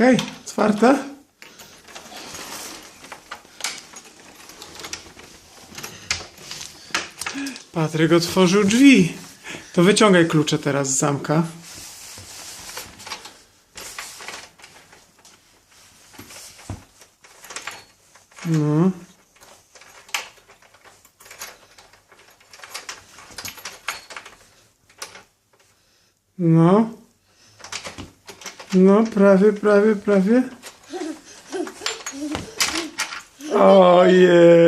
Okej, otwarte. Patryk otworzył drzwi. To wyciągaj klucze teraz z zamka. No. No. No, prawie, prawie, prawie. O, jest! Uh.